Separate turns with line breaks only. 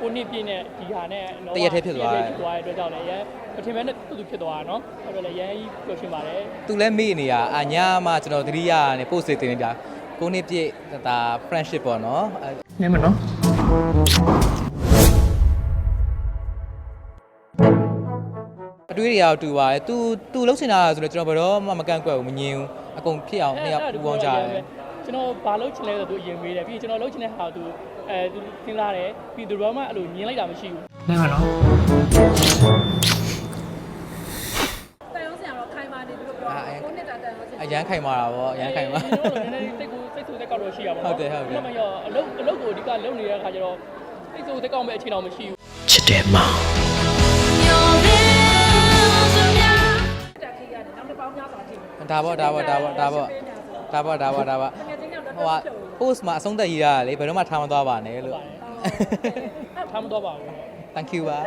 ကိုနှစ်ပြည့်နဲ့ဒီဟာနဲ့တော့တရက်
ထဲဖြစ်သွားတယ်
ဖြစ်သွားတဲ့အတွက်ကြောင့်လည်းရဲမထင်မဲ့တူတူဖြစ်သွားတာเนาะအဲ့တော့လည်းရဲကြီးပျော်ရွှင်ပါတယ်
သူလည်းမေ့နေရအညာမှကျွန်တော်သတိရနေပို့စေတင်နေတာကိုနှစ်ပြည့်ဒါ friendship ပေါ့เนาะ
နင်းမနော်
အတွေးတွေအရတူပါတယ်။ तू तू လှုပ်ချင်တာဆိုတော့ကျွန်တော်ဘယ်တော့မှမကန့်ကွက်ဘူးမငြင်းဘူး။အကုန်ဖြစ်အောင်နှစ်ယောက်ပူပေါင်းကြတယ်။
ကျွန်တော်ဘာလုပ်ချင်လဲဆိုတော့သူအရင်မေးတယ်ပြီးရင်ကျွန်တော်လုပ်ချင်တဲ့ဟာသူအဲသူသင်လာတယ်ပြီးသူတော့မှအဲ့လိုညင်းလိုက်တာမရှိဘူးနင်းမနော်
တန်ရုံးဆရာတော့ခိုင်မာနေပြီလို့ပြောတယ်ကိုနှစ်တာတန်ရုံးဆရာ။
အရန်ခိုင်မာတာပေါ့အရန်ခိုင်မာ
ကျွန်တော်တို့နည်းနည်းစိတ်ကိုစိတ်ဆူစိတ်ကောက်တော့ရှိရပါတော့
ဟုတ်တယ်ဟုတ်တယ်
မရောအလုပ်အလုပ်ကိုအဓိကလုပ်နေတဲ့အခါကျတော့စိတ်ဆူစိတ်ကောက်မဲ့အခြေတော်မရှိဘူး
ချစ်တယ်မောင်
တက်ခေးရတယ်နောက်တစ်ပေါင်းများစွာကြည့်
ဒါပေါ့ဒါပေါ့ဒါပေါ့ဒါပေါ့ဒါပေါ့ဒါပေါ့ဒါပေါ့
ငယ်ချင်းကတော့
ဟိုက post မှာအဆုံးသက်ရေးရတယ်လေဘယ်တော့မှထားမသွားပါနဲ့လို့
ထားမတော့ပါဘူး
Thank you ပါ